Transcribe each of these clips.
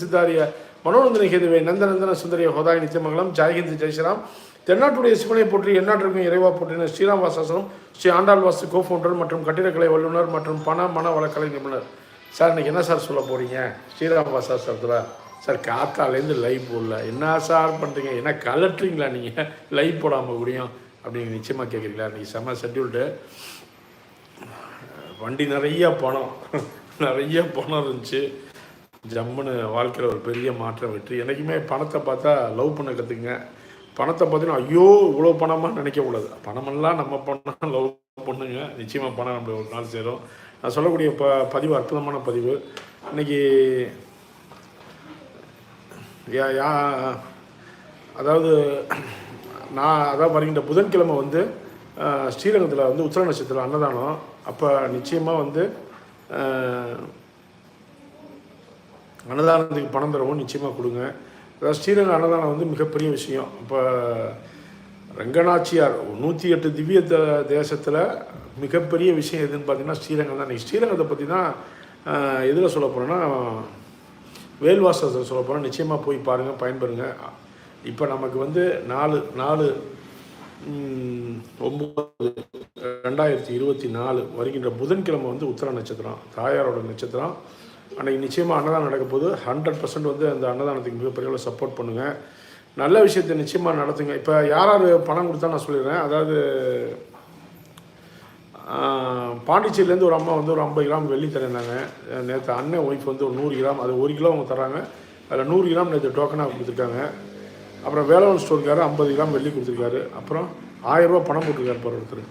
சித்தாரிய மனோநந்தன கேதுவே நந்தநந்தன சுந்தரிய ஹோதாய் நித்தியமங்கலம் ஜெயஹிந்த் ஜெய்ஸ்ராம் தென்னாட்டுடைய சிவனை போற்றி எந்நாட்டிற்கும் இறைவா போற்றின ஸ்ரீராம் வாசாசனம் ஸ்ரீ ஆண்டாள் வாசு கோஃபவுண்டர் மற்றும் கட்டிடக்கலை வல்லுநர் மற்றும் பண மன வளக்கலை நிபுணர். சார் இன்னைக்கு என்ன சார் சொல்ல போகிறீங்க ஸ்ரீராம் வாசாசனத்தில்? சார் காத்தாலேருந்து லைவ் போடல. என்ன சார் பண்ணுறீங்க என்ன கலட்டுறீங்களா நீங்கள் லைவ் போடாமல் முடியும் அப்படின்னு நிச்சயமாக கேட்குறீங்களா இன்றைக்கி செம்ம ஷெட்யூல்டு வண்டி நிறைய பணம். நிறைய பணம் இருந்துச்சு. ஜம்முன்னு வாழ்க்கையில் ஒரு பெரிய மாற்றம் வெற்றி. என்றைக்குமே பணத்தை பார்த்தா லவ் பண்ண கற்றுக்குங்க பணத்தை பார்த்தீங்கன்னா ஐயோ இவ்வளோ பணமாக நினைக்கக்கூடாது பணமெல்லாம் நம்ம பண்ணால் லவ் பண்ணுங்க. நிச்சயமாக பணம் நம்மளுக்கு ஒரு நாள் சேரும். நான் சொல்லக்கூடிய ப பதிவு அற்புதமான பதிவு. இன்னைக்கு யா யா அதாவது நான் அதாவது வருகின்ற புதன்கிழமை வந்து ஸ்ரீரங்கத்தில் வந்து உத்திர நட்சத்திரம் அன்னதானம். அப்போ நிச்சயமாக வந்து அன்னதானத்துக்கு பணம் தரவும் நிச்சயமாக கொடுங்க. அதாவது ஸ்ரீரங்க அன்னதானம் வந்து மிகப்பெரிய விஷயம். இப்போ ரங்கநாச்சியார் நூற்றி எட்டு திவ்ய த தேசத்தில் மிகப்பெரிய விஷயம் எதுன்னு பார்த்தீங்கன்னா ஸ்ரீரங்கம் தான். ஸ்ரீரங்கத்தை பற்றி தான் எதில் சொல்ல போகிறேன்னா வேல்வாசத்தில் சொல்ல போனால் நிச்சயமாக போய் பாருங்கள் பயன்பெறுங்க. இப்போ நமக்கு வந்து நாலு நாலு ஒம்பது ரெண்டாயிரத்தி இருபத்தி நாலு வருகின்ற புதன்கிழமை வந்து உத்தர நட்சத்திரம் தாயாரோட நட்சத்திரம். அன்றைக்கி நிச்சயமாக அன்னதானம் நடக்க போது ஹண்ட்ரட் பர்சன்ட் வந்து அந்த அன்னதானத்துக்கு மிகப்பெரிய அளவு சப்போர்ட் பண்ணுங்கள் நல்ல விஷயத்தை நிச்சயமாக நடத்துங்க. இப்போ யார் யார் பணம் கொடுத்தா நான் சொல்லிடுறேன். அதாவது பாண்டிச்சேரியிலேருந்து ஒரு அம்மா வந்து ஒரு ஐம்பது கிராம் வெள்ளி தரேன்னாங்க. நேற்று அண்ணன் ஒய்ஃப் வந்து ஒரு நூறு கிராம் அது ஒரு கிலோ அவங்க தராங்க. அதில் நூறு கிராம் நேற்று டோக்கனாக கொடுத்துருக்காங்க. அப்புறம் வேலவன் ஸ்டோருக்காரு ஐம்பது கிராம் வெள்ளி கொடுத்துருக்காரு. அப்புறம் ஆயிரம் ரூபாய் பணம் போட்டிருக்காரு பாரு ஒருத்தர்.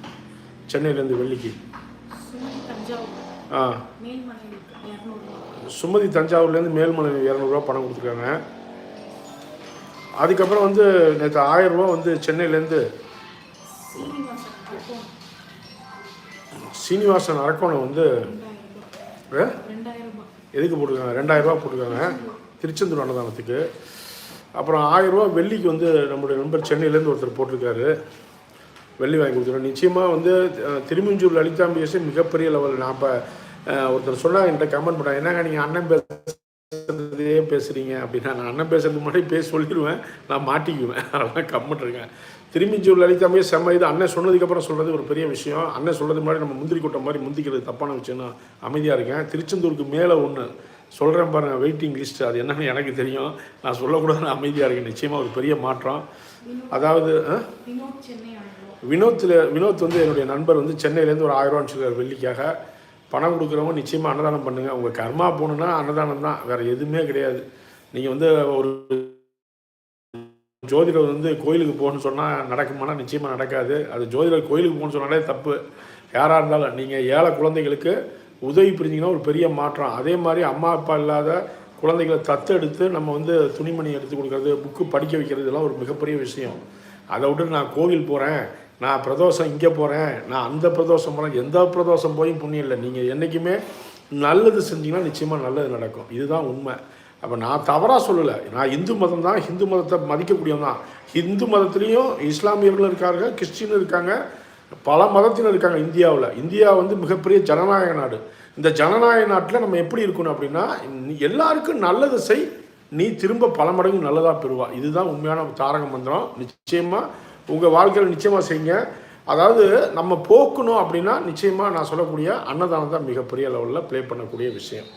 சென்னையிலேருந்து வெள்ளிக்கு. ஆ. சுமதி தஞ்சாவூர்லேருந்து மேல்மலை இரநூறுவா பணம் கொடுத்துருக்காங்க. அதுக்கப்புறம் வந்து நேற்று ஆயிரம் ரூபா வந்து சென்னையிலேருந்து சீனிவாசன் அரக்கோணம் வந்து எதுக்கு போட்டிருக்காங்க? ரெண்டாயிரம் ரூபா போட்டிருக்காங்க. திருச்செந்தூர் அன்னதானத்துக்கு. அப்புறம் ஆயிரம் ரூபா வெள்ளிக்கு வந்து நம்மளுடைய நண்பர் சென்னையிலேருந்து ஒருத்தர் போட்டிருக்காரு. வெள்ளி வாங்கி கொடுத்துருக்கோம் நிச்சயமாக வந்து திருமஞ்சூர் லலிதாம்பியஸே மிகப்பெரிய லெவலில் நான் இப்போ ஒருத்தர் சொன்னாங்க என்கிட்ட கமெண்ட் பண்ணாங்க என்னங்க நீங்கள் அண்ணன் பேசுறதே பேசுகிறீங்க அப்படின்னா நான் அண்ணன் பேசுறதுக்கு முன்னாடி பேசி சொல்லிடுவேன் நான் மாட்டிக்குவேன். அதெல்லாம் கம்மிட்டு இருக்கேன் திருமிஞ்சூர் லலிதாம்பியே செம்ம இது. அண்ணன் சொன்னதுக்கப்புறம் சொல்கிறது ஒரு பெரிய விஷயம். அண்ணன் சொல்கிறது மாதிரி நம்ம முந்திரி கொட்டை மாதிரி முந்திக்கிறது தப்பான விஷயம்னா அமைதியாக இருக்கேன். திருச்செந்தூருக்கு மேலே ஒன்று சொல்கிறேன் பாருங்க வெயிட்டிங் லிஸ்ட் அது என்னன்னு எனக்கு தெரியும். நான் சொல்லக்கூடாதுன்னு அமைதியாக இருக்கேன். நிச்சயமாக ஒரு பெரிய மாற்றம். அதாவது வினோத்தில் வினோத் வந்து என்னுடைய நண்பர் வந்து சென்னையிலேருந்து ஒரு ஆயிரம் ரூபா வச்சுருக்காரு வெள்ளிக்காக. பணம் கொடுக்குறவங்க நிச்சயமாக அன்னதானம் பண்ணுங்கள் உங்கள் கர்மா போகணுன்னா அன்னதானம் தான். வேறு எதுவுமே கிடையாது. நீங்கள் வந்து ஒரு ஜோதிடர் வந்து கோயிலுக்கு போகணும்னு சொன்னால் நடக்குமானா நிச்சயமாக நடக்காது. அது ஜோதிடர் கோயிலுக்கு போகணும்னு சொன்னாலே தப்பு. யாராக இருந்தாலும் நீங்கள் ஏழை குழந்தைகளுக்கு உதவி புரிஞ்சிங்கன்னா ஒரு பெரிய மாற்றம். அதே மாதிரி அம்மா அப்பா இல்லாத குழந்தைகளை தத்தெடுத்து நம்ம வந்து துணிமணி எடுத்து கொடுக்குறது புக்கு படிக்க வைக்கிறது இதெல்லாம் ஒரு மிகப்பெரிய விஷயம். அதை விட்டு நான் கோவில் போகிறேன் நான் பிரதோஷம் இங்கே போகிறேன் நான் அந்த பிரதோஷம் போகிறேன் எந்த பிரதோஷம் போயும் புண்ணியம் இல்லை. நீங்கள் என்றைக்குமே நல்லது செஞ்சீங்கன்னா நிச்சயமாக நல்லது நடக்கும். இதுதான் உண்மை. அப்போ நான் தவறாக சொல்லலை. நான் இந்து மதம் தான். ஹிந்து மதத்தை மதிக்கக்கூடியவன் தான். ஹிந்து மதத்துலேயும் இஸ்லாமியர்களும் இருக்காங்க கிறிஸ்டின் இருக்காங்க பல மதத்தினர் இருக்காங்க இந்தியாவில். இந்தியா வந்து மிகப்பெரிய ஜனநாயக நாடு. இந்த ஜனநாயக நாட்டில் நம்ம எப்படி இருக்கணும் அப்படின்னா எல்லாருக்கும் நல்லது செய். நீ திரும்ப பல மடங்கு நல்லதாக பெறுவா இதுதான் உண்மையான தாரக மந்திரம். நிச்சயமாக உங்கள் வாழ்க்கையில் நிச்சயமாக செய்யுங்க. அதாவது நம்ம போக்கணும் அப்படின்னா நிச்சயமாக நான் சொல்லக்கூடிய அன்னதானம் தான் மிகப்பெரிய லெவலில் ப்ளே பண்ணக்கூடிய விஷயம்.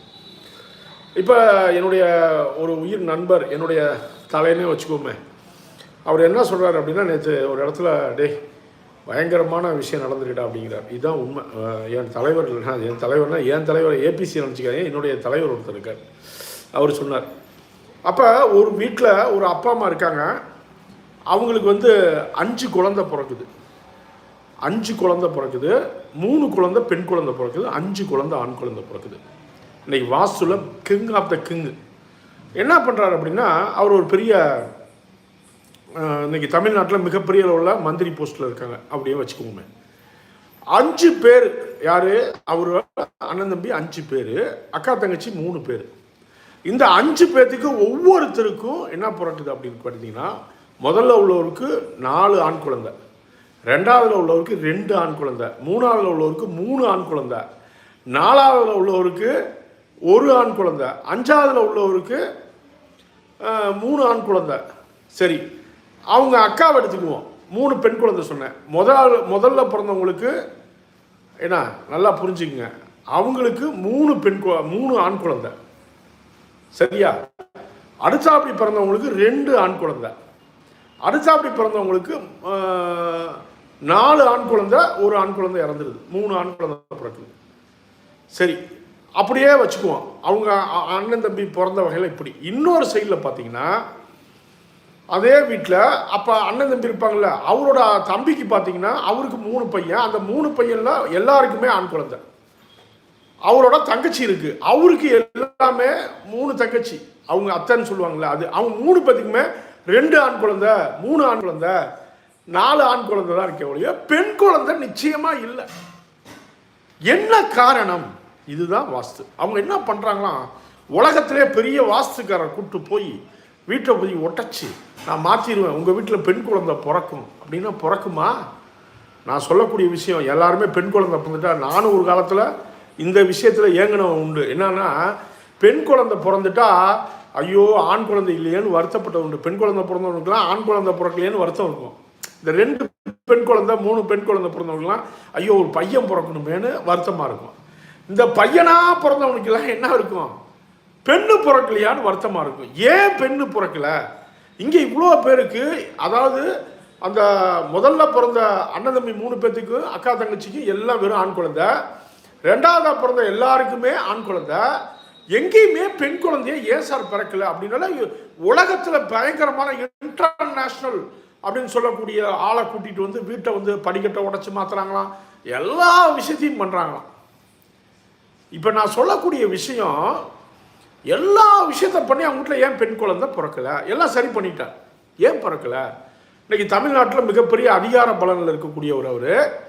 இப்போ என்னுடைய ஒரு உயிர் நண்பர் என்னுடைய தலைனே வச்சுக்கோமே. அவர் என்ன சொல்கிறார் அப்படின்னா நேற்று ஒரு இடத்துல டேய் பயங்கரமான விஷயம் நடந்துக்கிட்டா அப்படிங்கிறார். இதுதான் உண்மை. என் தலைவர் இல்லைன்னா என் தலைவர்னால் என் தலைவர் ஏபிசி நினச்சிக்காதீங்க. என்னுடைய தலைவர் ஒருத்தர் இருக்கார். அவர் சொன்னார். அப்போ ஒரு வீட்டில் ஒரு அப்பா அம்மா இருக்காங்க. அவங்களுக்கு வந்து அஞ்சு குழந்தை பிறக்குது. அஞ்சு குழந்தை பிறக்குது. மூணு குழந்தை பெண் குழந்தை பிறக்குது. அஞ்சு குழந்தை ஆண் குழந்தை பிறக்குது. இன்னைக்கு வாசுல கிங் ஆஃப் த கிங் என்ன பண்ணுறாரு அப்படின்னா அவர் ஒரு பெரிய இன்னைக்கு தமிழ்நாட்டில் மிகப்பெரிய அளவில் மந்திரி போஸ்ட்டில் இருக்காங்க. அப்படியே வச்சுக்கோங்க. அஞ்சு பேர் யார்? அவர் அண்ணன் தம்பி அஞ்சு பேர் அக்கா தங்கச்சி மூணு பேர். இந்த அஞ்சு பேர்த்துக்கு ஒவ்வொருத்தருக்கும் என்ன பிறக்குது அப்படின்னு பார்த்தீங்கன்னா முதல்ல உள்ளவருக்கு நாலு ஆண் குழந்தை. ரெண்டாவதில் உள்ளவருக்கு ரெண்டு ஆண் குழந்தை. மூணாவதில் உள்ளவருக்கு மூணு ஆண் குழந்தை. நாலாவதில் உள்ளவருக்கு ஒரு ஆண் குழந்தை. அஞ்சாவதில் உள்ளவருக்கு மூணு ஆண் குழந்தை. சரி அவங்க அக்காவை எடுத்துக்குவோம். மூணு பெண் குழந்தை சொன்னேன். முதல் முதல்ல பிறந்தவங்களுக்கு என்ன நல்லா புரிஞ்சுக்குங்க. அவங்களுக்கு மூணு பெண் கு- மூணு ஆண் குழந்தை. சரியா? அடுத்தாப்படி பிறந்தவங்களுக்கு ரெண்டு ஆண் குழந்தை. அடுத்தாப்படி பிறந்தவங்களுக்கு நாலு ஆண் குழந்தை ஒரு ஆண் குழந்தை இறந்துருது. மூணு ஆண் குழந்தை பிறக்குது. சரி அப்படியே வச்சுக்குவோம். அவங்க அண்ணன் தம்பி பிறந்த வகையில் இப்படி. இன்னொரு சைடில் பார்த்தீங்கன்னா அதே வீட்டில் அப்போ அண்ணன் தம்பி இருப்பாங்கல்ல அவரோட தம்பிக்கு பார்த்தீங்கன்னா அவருக்கு மூணு பையன். அந்த மூணு பையனில் எல்லாருக்குமே ஆண் குழந்தை. அவரோட தங்கச்சி இருக்குது அவருக்கு எல்லாமே மூணு தங்கச்சி. அவங்க அத்தைன்னு சொல்லுவாங்கல்ல அது. அவங்க மூணு பேத்துக்குமே ரெண்டு ஆண் குழந்தை மூணு ஆண் குழந்தை நாலு ஆண் குழந்தை தான் இருக்க ஒழிய பெண் குழந்தை நிச்சயமாக இல்லை. என்ன காரணம்? இதுதான் வாஸ்து. அவங்க என்ன பண்ணுறாங்களாம் உலகத்திலே பெரிய வாஸ்துக்காரர் கூப்பிட்டு போய் வீட்டை போய் ஒட்டச்சு. நான் மாற்றிடுவேன் உங்கள் வீட்டில் பெண் குழந்தை பிறக்கும். அப்படின்னா பிறக்குமா? நான் சொல்லக்கூடிய விஷயம் எல்லாருமே பெண் குழந்தை பிறந்துட்டா நானும் ஒரு காலத்தில் இந்த விஷயத்தில் ஏங்கினவன் உண்டு. என்னன்னா பெண் குழந்தை பிறந்துட்டா ஐயோ ஆண் குழந்தை இல்லையேன்னு வருத்தப்பட்ட உண்டு. பெண் குழந்தை பிறந்தவனுக்குலாம் ஆண் குழந்தை பிறக்கலையேன்னு வருத்தம் இருக்கும். இந்த ரெண்டு பெண் குழந்தை மூணு பெண் குழந்தை பிறந்தவங்களுக்குலாம் ஐயோ ஒரு பையன் பிறக்கணுமேன்னு வருத்தமாக இருக்கும். இந்த பையனா பிறந்தவனுக்கெல்லாம் என்ன இருக்கும்? பெண்ணு பிறக்கலையான்னு வருத்தமாக இருக்கும். ஏன் பெண்ணு பிறக்கல? இங்கே இவ்வளோ பேருக்கு அதாவது அந்த முதல்ல பிறந்த அண்ணன் தம்பி மூணு பேர்த்துக்கும் அக்கா தங்கச்சிக்கு எல்லாம் வெறும் ஆண் குழந்தை. ரெண்டாவதாக பிறந்த எல்லாருக்குமே ஆண் குழந்தை. எங்கேயுமே பெண் குழந்தைய ஏன் சார் பிறக்கல அப்படின்னால உலகத்தில் பயங்கரமான இன்டர்நேஷ்னல் அப்படின்னு சொல்லக்கூடிய ஆளை கூட்டிட்டு வந்து வீட்டை வந்து படிக்கட்டை உடச்சி மாத்துறாங்களாம். எல்லா விஷயத்தையும் பண்ணுறாங்களாம் இப்போ நான் சொல்லக்கூடிய விஷயம் எல்லா விஷயத்த பண்ணி அவங்க வீட்டில் ஏன் பெண் குழந்தை பிறக்கல? எல்லாம் சரி பண்ணிட்டார். ஏன் பிறக்கல? இன்றைக்கி தமிழ்நாட்டில் மிகப்பெரிய அதிகார பலனில் இருக்கக்கூடிய ஒரு அவர்.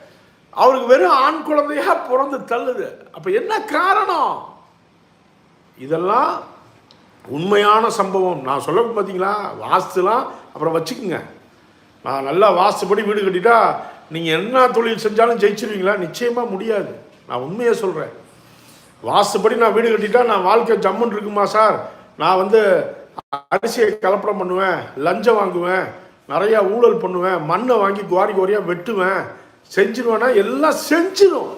அவருக்கு வெறும் ஆண் குழந்தையாக பிறந்து தள்ளுது. அப்போ என்ன காரணம்? இதெல்லாம் உண்மையான சம்பவம். நான் சொல்ல பார்த்தீங்களா? வாஸ்துலாம் அப்புறம் வச்சுக்குங்க. நான் நல்லா வாஸ்துபடி வீடு கட்டிட்டா நீங்கள் என்ன தொழில் செஞ்சாலும் ஜெயிச்சிருவீங்களா? நிச்சயமாக முடியாது. நான் உண்மையை சொல்கிறேன் வாஸ்துபடி நான் வீடு கட்டிட்டா நான் வாழ்க்கை ஜம்முன்னு இருக்குமா சார்? நான் வந்து அரிசியை கலப்படம் பண்ணுவேன் லஞ்சம் வாங்குவேன் நிறையா ஊழல் பண்ணுவேன் மண்ணை வாங்கி குவாரி குவாரியாக வெட்டுவேன் செஞ்சிருவேன்னா எல்லாம் செஞ்சிடும்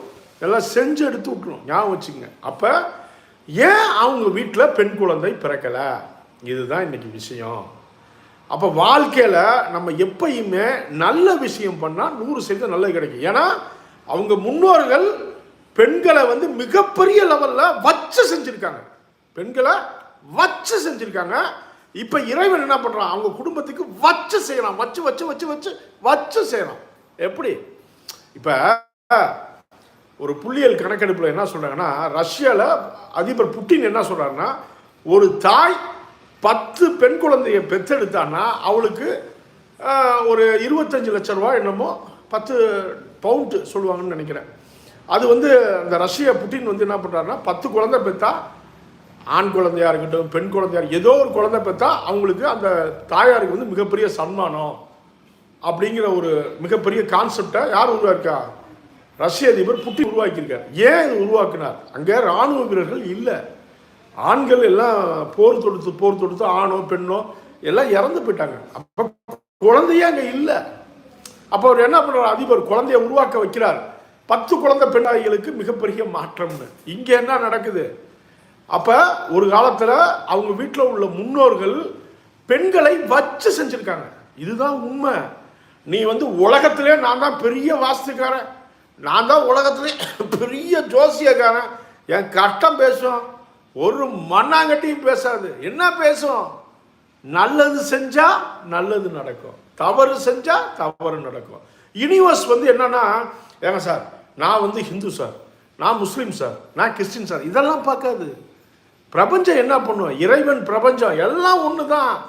எல்லாம் செஞ்சு எடுத்து விட்டுரும். ஞாபகம் வச்சுங்க அப்போ ஏன் அவங்க வீட்டில் பெண் குழந்தை பிறக்கலை? இதுதான் இன்றைக்கி விஷயம். அப்போ வாழ்க்கையில் நம்ம எப்பயுமே நல்ல விஷயம் பண்ணால் நூறு சதவீதம் நல்லது கிடைக்கும். ஏன்னா அவங்க முன்னோர்கள் பெண்களை வந்து மிகப்பெரிய லெவலில் வச்சு செஞ்சுருக்காங்க. பெண்களை வச்சு செஞ்சுருக்காங்க. இப்போ இறைவன் என்ன பண்ணுறான் அவங்க குடும்பத்துக்கு வச்சு செய்கிறான் வச்சு வச்சு வச்சு வச்சு வச்சு செய்கிறான் எப்படி? இப்போ ஒரு புள்ளியியல் கணக்கெடுப்பில் என்ன சொல்கிறாங்கன்னா ரஷ்யாவில் அதிபர் புட்டின் என்ன சொல்கிறாருன்னா ஒரு தாய் பத்து பெண் குழந்தைய பெற்றெடுத்தான்னா அவளுக்கு ஒரு இருபத்தஞ்சு லட்ச ரூபா என்னமோ பத்து பவுண்ட் சொல்லுவாங்கன்னு நினைக்கிறேன். அது வந்து அந்த ரஷ்ய புட்டின் வந்து என்ன பண்ணுறாருன்னா பத்து குழந்தை பெற்றா ஆண் குழந்தையா இருக்கட்டும் பெண் குழந்தையா ஏதோ ஒரு குழந்தை பெற்றா அவங்களுக்கு அந்த தாயாருக்கு வந்து மிகப்பெரிய சன்மானம் அப்படிங்கிற ஒரு மிகப்பெரிய கான்செப்டை யார் உருவாக்கா ரஷ்ய அதிபர் புட்டி உருவாக்கியிருக்கார். ஏன் இது உருவாக்கினார்? அங்கே இராணுவ வீரர்கள் இல்லை. ஆண்கள் எல்லாம் போர் தொடுத்து போர் தொடுத்து ஆணோ பெண்ணோ எல்லாம் இறந்து போயிட்டாங்க. அப்போ குழந்தையே அங்கே இல்லை. அப்போ அவர் என்ன பண்ணுறார் அதிபர் குழந்தைய உருவாக்க வைக்கிறார். பத்து குழந்தை பெண்ணாய்களுக்கு மிகப்பெரிய மாற்றம்னு. இங்கே என்ன நடக்குது? அப்போ ஒரு காலத்தில் அவங்க வீட்டில் உள்ள முன்னோர்கள் பெண்களை வச்சு செஞ்சுருக்காங்க. இதுதான் உண்மை. நீ வந்து உலகத்திலே நான் தான் பெரிய வாஸ்துக்காரன். நான் தான் உலகத்துலேயே பெரிய ஜோசியக்காரன். என் கஷ்டம் பேசும். ஒரு மண்ணாங்கட்டியும் பேசாது. என்ன பேசும்? நல்லது செஞ்சா நல்லது நடக்கும். தவறு செஞ்சா தவறு நடக்கும். யூனிவர்ஸ் வந்து என்னன்னா ஏங்க சார் நான் வந்து ஹிந்து சார். நான் முஸ்லீம் சார். நான் கிறிஸ்டின் சார். இதெல்லாம் பார்க்காது. பிரபஞ்சம் என்ன பண்ணும்? இறைவன் பிரபஞ்சம். எல்லாம் ஒன்று தான்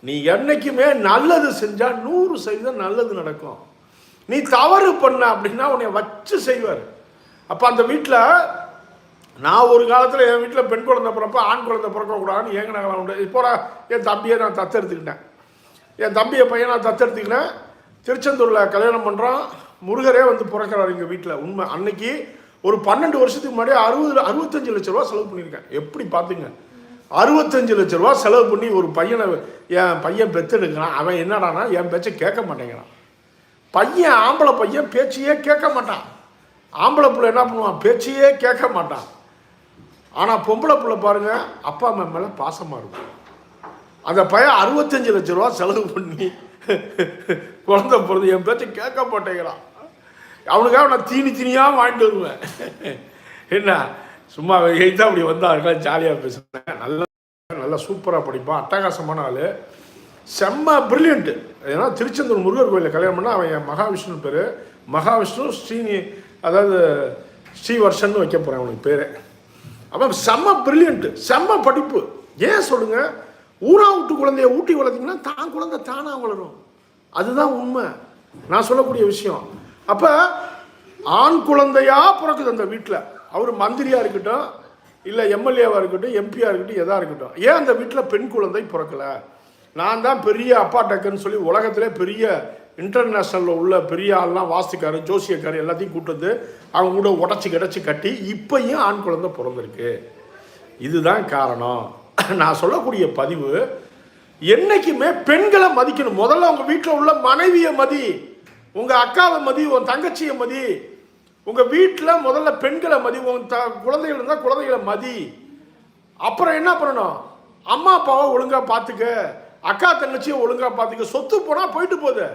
நீ என்றைக்குமே நல்லது செஞ்சால் நூறு சதவீதம் நல்லது நடக்கும். நீ தவறு பண்ண அப்படின்னா உன்னை வச்சு செய்வார். அப்போ அந்த வீட்டில் நான் ஒரு காலத்தில் என் வீட்டில் பெண் குழந்தை பிறப்ப ஆண் குழந்தை பிறக்கக்கூடாதுன்னு ஏங்கினாங்களாம் உண்டு. இப்போ என் தம்பியை நான் தத்தெடுத்துக்கிட்டேன். என் தம்பியை பையன் நான் தத்தெடுத்துக்கிட்டேன். திருச்செந்தூரில் கல்யாணம் பண்ணுறோம் முருகரே வந்து பிறக்கிறார் எங்கள் வீட்டில் உண்மை. அன்னைக்கு ஒரு பன்னெண்டு வருஷத்துக்கு முன்னாடி அறுபது அறுபத்தஞ்சு லட்ச ரூபா செலவு பண்ணியிருக்கேன். எப்படி பார்த்துங்க அறுபத்தஞ்சு லட்ச ரூபா செலவு பண்ணி ஒரு பையனை என் பையன் பெத்தெடுக்கிறான். அவன் என்னடானா என் பேச்சை கேட்க மாட்டேங்கிறான். பையன் ஆம்பளை பையன் பேச்சையே கேட்க மாட்டான். ஆம்பளை பிள்ளை என்ன பண்ணுவான்? பேச்சையே கேட்க மாட்டான். ஆனால் பொம்பளை பிள்ளை பாருங்க அப்பா அம்மா மேலே பாசமாக இருக்கும். அந்த பையன் அறுபத்தஞ்சு லட்ச ரூபா செலவு பண்ணி குழந்த பிறந்து என் பேச்சை கேட்க மாட்டேங்கிறான். அவனுக்காக நான் தீனி தீனியாக வாங்கிட்டு வருவேன். என்ன? சும்மா எய்தா அப்படி வந்தா ஜாலியாக பேசுகிறேன் நல்ல நல்லா சூப்பராக படிப்பான். அட்டகாசமான ஆள். செம்ம பிரில்லியண்ட்டு ஏன்னா திருச்செந்தூர் முருகர் கோயிலில் கல்யாணம் பண்ணால் அவன் என் மகாவிஷ்ணு பேர். மகாவிஷ்ணு ஸ்ரீனி அதாவது ஸ்ரீவர்ஷன் வைக்க போகிறேன் அவனுக்கு பேர். அவன் செம்ம பிரில்லியண்ட்டு செம்ம படிப்பு. ஏன் சொல்லுங்க? ஊரா விட்டு குழந்தைய ஊட்டி வளர்த்திங்கன்னா தான் குழந்தை தானாக வளரும். அதுதான் உண்மை. நான் சொல்லக்கூடிய விஷயம். அப்போ ஆண் குழந்தையாக பிறக்குது அந்த வீட்டில் அவர் மந்திரியாக இருக்கட்டும் இல்லை எம்எல்ஏவாக இருக்கட்டும் எம்பியாக இருக்கட்டும் எதாக இருக்கட்டும். ஏன் அந்த வீட்டில் பெண் குழந்தை பிறக்கலை? நான் தான் பெரிய அப்பா டக்குன்னு சொல்லி உலகத்திலே பெரிய இன்டர்நேஷ்னலில் உள்ள பெரிய ஆள்லாம் வாஸ்துக்காரர் ஜோசியக்காரு எல்லாத்தையும் கூட்டு வந்து அவங்க கூட உடச்சி கிடச்சி கட்டி இப்பையும் ஆண் குழந்தை பிறந்திருக்கு. இதுதான் காரணம். நான் சொல்லக்கூடிய பதிவு என்னைக்குமே பெண்களை மதிக்கணும். முதல்ல உங்கள் வீட்டில் உள்ள மனைவியை மதி உங்கள் அக்காவை மதி உன் தங்கச்சியை மதி உங்கள் வீட்டில் முதல்ல பெண்களை மதி உன் த குழந்தைகள் இருந்தால் குழந்தைகளை மதி. அப்புறம் என்ன பண்ணணும்? அம்மா அப்பாவை ஒழுங்காக பார்த்துக்க அக்கா தங்கச்சியை ஒழுங்காக பார்த்துக்க சொத்து போனால் போயிட்டு போகுது.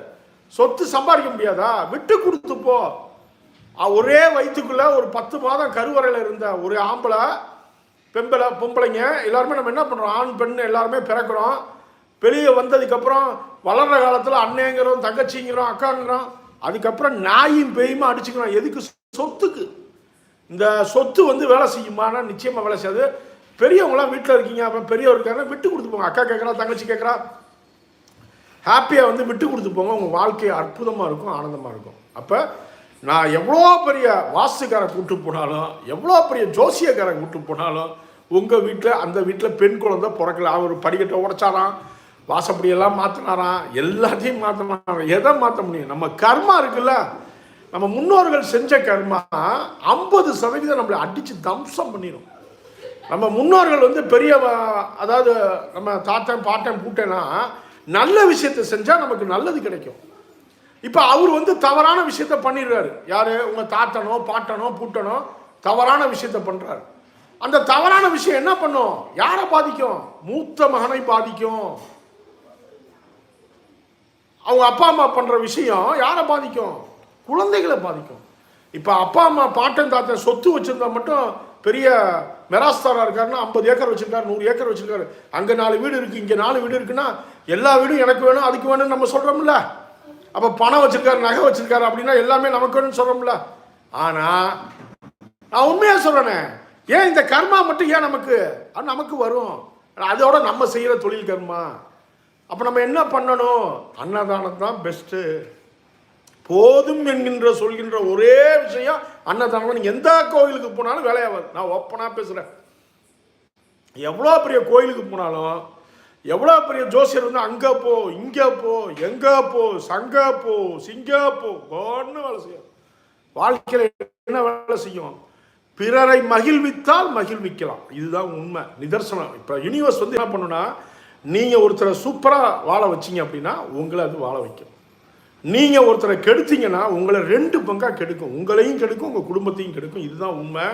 சொத்து சம்பாதிக்க முடியாதா? விட்டு கொடுத்து போ. ஒரே வயிற்றுக்குள்ளே ஒரு பத்து மாதம் கருவறையில் இருந்த ஒரு ஆம்பளை பெம்பளை பொம்பளைங்க எல்லாருமே நம்ம என்ன பண்ணுறோம் ஆண் பெண் எல்லாருமே பிறக்கிறோம். வெளியே வந்ததுக்கப்புறம் வளர்ற காலத்தில் அண்ணேங்கிறோம் தங்கச்சிங்கிறோம் அக்காங்கிறோம். அதுக்கப்புறம் நாயும் பேயுமா அடிச்சுக்கிறோம். எதுக்கு சொத்துக்கு? இந்த சொத்து வந்து வேலை செய்யுமானா நிச்சயமாக வேலை செய்யாது. பெரியவங்களாம் வீட்டில் இருக்கீங்க அப்போ பெரியவர் இருக்காங்க விட்டு கொடுத்து போங்க. அக்கா கேட்குறா தங்கச்சி கேட்குறா ஹாப்பியாக வந்து விட்டு கொடுத்து போங்க. உங்கள் வாழ்க்கை அற்புதமாக இருக்கும் ஆனந்தமாக இருக்கும். அப்போ நான் எவ்வளோ பெரிய வாஸ்துக்காரை கூட்டு போனாலும் எவ்வளோ பெரிய ஜோசியக்காரை கூட்டு போனாலும் உங்கள் வீட்டில் அந்த வீட்டில் பெண் குழந்தை பிறக்கல. அவர் படிக்கட்டை உடைச்சாராம் வாசப்படியெல்லாம் மாற்றினாராம் எல்லாத்தையும் மாற்றினாராம் எதை மாற்ற முடியும்? நம்ம கர்மா இருக்குல்ல. நம்ம முன்னோர்கள் செஞ்ச கர்மா ஐம்பது சதவீதம் நம்மளை அடித்து தம்சம் பண்ணிடும் நம்ம முன்னோர்கள் வந்து பெரிய அதாவது நம்ம தாத்தன் பாட்டன் பூட்டேன்னா நல்ல விஷயத்தை செஞ்சால் நமக்கு நல்லது கிடைக்கும். இப்போ அவர் வந்து தவறான விஷயத்த பண்ணிடுறாரு. யார்? உங்கள் தாத்தனோ பாட்டனோ பூட்டனோ தவறான விஷயத்த பண்ணுறாரு அந்த தவறான விஷயம் என்ன பண்ணும்? யாரை பாதிக்கும்? மூத்த மகனை பாதிக்கும். அவங்க அப்பா அம்மா பண்ணுற விஷயம் யாரை பாதிக்கும்? குழந்தைகளை பாதிக்கும். இப்போ அப்பா அம்மா பாட்டன் தாத்தன் சொத்து வச்சிருந்தா மட்டும் பெரிய மெராஸ்தாரா இருக்காருன்னா ஐம்பது ஏக்கர் வச்சுருக்காரு நூறு ஏக்கர் வச்சுருக்காரு. அங்கே நாலு வீடு இருக்குது இங்கே நாலு வீடு இருக்குன்னா எல்லா வீடும் எனக்கு வேணும் அதுக்கு வேணும்னு நம்ம சொல்கிறோம்ல அப்போ பணம் வச்சுருக்காரு நகை வச்சுருக்காரு அப்படின்னா எல்லாமே நமக்கு வேணும்னு சொல்றோம்ல. ஆனால் நான் உண்மையாக சொல்கிறேனே ஏன் இந்த கர்மா மட்டும் ஏன் நமக்கு அது நமக்கு வரும்? அதோட நம்ம செய்கிற தொழில் கர்மா. அப்போ நம்ம என்ன பண்ணணும்? அன்னதானம் தான் பெஸ்ட்டு போதும் என்கின்ற சொல்கின்ற ஒரே விஷயம் அன்னதானம் எந்த கோயிலுக்கு போனாலும் வேலையாகாது நான் ஒப்பனா பேசுகிறேன் எவ்வளோ பெரிய கோயிலுக்கு போனாலும் எவ்வளோ பெரிய ஜோசியர் வந்து அங்கே போ இங்கே போ எங்கே போ சங்கே போ சிங்கே போ ஒன்று வேலை செய்யும். வாழ்க்கையில் என்ன வேலை செய்யும்? பிறரை மகிழ்வித்தால் மகிழ்விக்கலாம். இதுதான் உண்மை. நிதர்சனம். இப்போ யூனிவர்ஸ் வந்து என்ன பண்ணுன்னா நீங்கள் ஒருத்தரை சூப்பராக வாழ வச்சீங்க அப்படின்னா உங்களை அது வாழ வைக்கும். நீங்கள் ஒருத்தரை கெடுத்தீங்கன்னா உங்களை ரெண்டு பங்காக கெடுக்கும். உங்களையும் கெடுக்கும் உங்கள் குடும்பத்தையும் கெடுக்கும். இதுதான் உண்மை.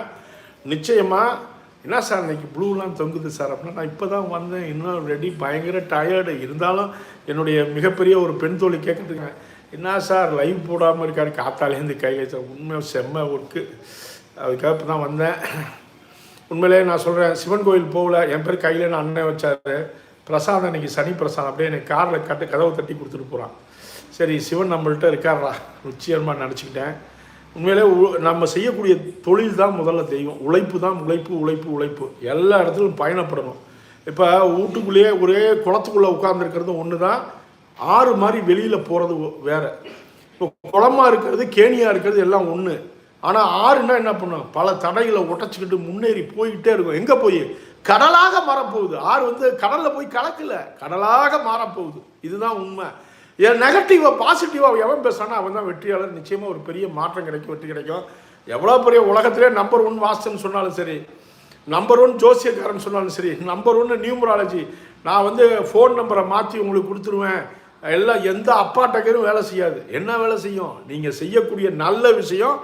நிச்சயமாக என்ன சார் இன்னைக்கு ப்ளூலாம் தொங்குது சார் அப்படின்னா நான் இப்போ தான் வந்தேன். இன்னும் ரெடி பயங்கர டயர்டு இருந்தாலும் என்னுடைய மிகப்பெரிய ஒரு பெண் தோழி கேட்குறதுங்க என்ன சார் லைவ் போடாமல் இருக்காரு. காத்தாலேருந்து கையில் வச்சா உண்மை செம்ம ஒர்க்கு அதுக்காக இப்போ தான் வந்தேன். உண்மையிலே நான் சொல்கிறேன் சிவன் கோயில் போகல. என் பேர் கையில் நான் அண்ணன் வச்சாரு. பிரசாதம் இன்னைக்கு சனி பிரசாதம். அப்படியே எனக்கு காரில் கட்டு கதவை தட்டி கொடுத்துட்டு போகிறான் சரி சிவன் நம்மள்கிட்ட இருக்காரா நிச்சயமாக நினச்சிக்கிட்டேன். உண்மையிலே நம்ம செய்யக்கூடிய தொழில் தான் முதல்ல தெய்வம். உழைப்பு தான் உழைப்பு உழைப்பு உழைப்பு. எல்லா இடத்துலையும் பயணப்படணும். இப்போ வீட்டுக்குள்ளேயே ஒரே குளத்துக்குள்ளே உட்காந்துருக்கிறது ஒன்று தான் ஆறு மாதிரி வெளியில் போகிறது வேறு. இப்போ குளமாக இருக்கிறது கேணியாக இருக்கிறது எல்லாம் ஒன்று ஆனால் ஆறுனா என்ன பண்ணும்? பல தடைகளை உடச்சிக்கிட்டு முன்னேறி போய்கிட்டே இருக்கும். எங்கே போய்? கடலாக மாறப்போகுது. ஆறு வந்து கடலில் போய் கலக்கல. கடலாக மாறப்போகுது. இதுதான் உண்மை. என் நெகட்டிவாக பாசிட்டிவாக எவன் பேசுறானோ அவன் தான் வெற்றியாளர். நிச்சயமாக ஒரு பெரிய மாற்றம் கிடைக்கும் வெற்றி கிடைக்கும். எவ்வளோ பெரிய உலகத்திலே நம்பர் ஒன் வாஸ்துன்னு சொன்னாலும் சரி நம்பர் ஒன் ஜோசியக்காரன் சொன்னாலும் சரி நம்பர் ஒன்று நியூமராலஜி நான் வந்து ஃபோன் நம்பரை மாற்றி உங்களுக்கு கொடுத்துருவேன். எல்லாம் எந்த அப்பாட்டக்கரும் வேலை செய்யாது. என்ன வேலை செய்யும்? நீங்கள் செய்யக்கூடிய நல்ல விஷயம்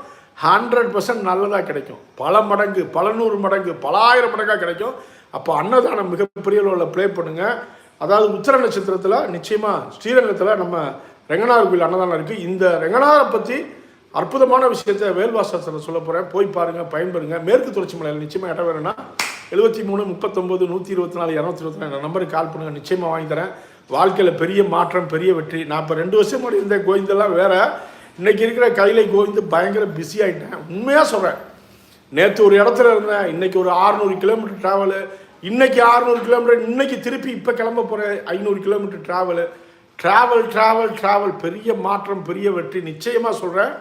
ஹண்ட்ரட் பர்சன்ட் நல்லதாக கிடைக்கும். பல மடங்கு பல நூறு மடங்கு பல ஆயிரம் மடங்காக கிடைக்கும். அப்போ அன்னதானம் மிகப்பெரிய அளவில் ப்ளே பண்ணுங்கள் அதாவது உத்திர நட்சத்திரத்தில் நிச்சயமாக ஸ்ரீரங்கத்தில் நம்ம ரெங்கநாதர் கோயில் அன்னதானம் இருக்குது இந்த ரெங்கநாதரை பற்றி அற்புதமான விஷயத்தை வேல்வாசத்தில் சொல்ல போகிறேன் போய் பாருங்கள் பயன்பெறுங்க மேற்கு தொடர்ச்சி மலையில் நிச்சயமாக இடம் வேணும்னா எழுபத்தி மூணு முப்பத்தொம்போது நூற்றி இருபத்தி நாலு இரநூத்தி இருபத்தி நாலு நம்பருக்கு கால் பண்ணுங்கள் நிச்சயமாக வாங்கி தரேன். வாழ்க்கையில் பெரிய மாற்றம் பெரிய வெற்றி. நான் இப்போ ரெண்டு வருஷம் முன்னாடி இருந்த கோவிந்தெல்லாம் வேறு. இன்றைக்கி இருக்கிற கையில் கோவிந்து பயங்கர பிஸி ஆகிட்டேன் உண்மையாக சொல்கிறேன் நேற்று ஒரு இடத்துல இருந்தேன். இன்றைக்கி ஒரு 600 கிலோமீட்டர் ட்ராவலு இன்னைக்கு 600 கிலோமீட்டர் இன்னைக்கு திருப்பி இப்போ கிளம்ப போகிற ஐநூறு kilometre travel travel travel travel பெரிய மாற்றம் பெரிய வெற்றி. நிச்சயமாக சொல்கிறேன்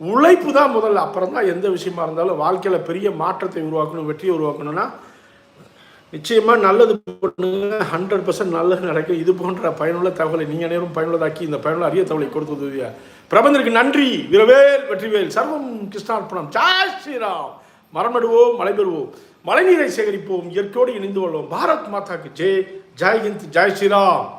உழைப்பு தான் முதல்ல. அப்புறம் தான் எந்த விஷயமா இருந்தாலும் வாழ்க்கையில் பெரிய மாற்றத்தை உருவாக்கணும் வெற்றியை உருவாக்கணும்னா நிச்சயமாக நல்லது பண்ணுங்க. ஹண்ட்ரட் பர்சன்ட் நல்லது நடக்கும். இது போன்ற பயனுள்ள தகவலை நீங்கள் நேரம் பயனுள்ளதாக்கி இந்த பயனுள்ள அரிய தகவலை கொடுத்து உதவியா பிரபந்தருக்கு நன்றி. வீரவேல் வெற்றிவேல். சர்வம் கிருஷ்ணார்ப்பணம் ஜாய் ஸ்ரீராம். மரமடுவோம் மழை பெறுவோம் மழைநீரை சேகரிப்போம் இயற்கையோடு இணைந்து கொள்வோம். பாரத் மாதாக்கு ஜெய். ஜெய் ஹிந்த் ஜெய் ஸ்ரீராம்.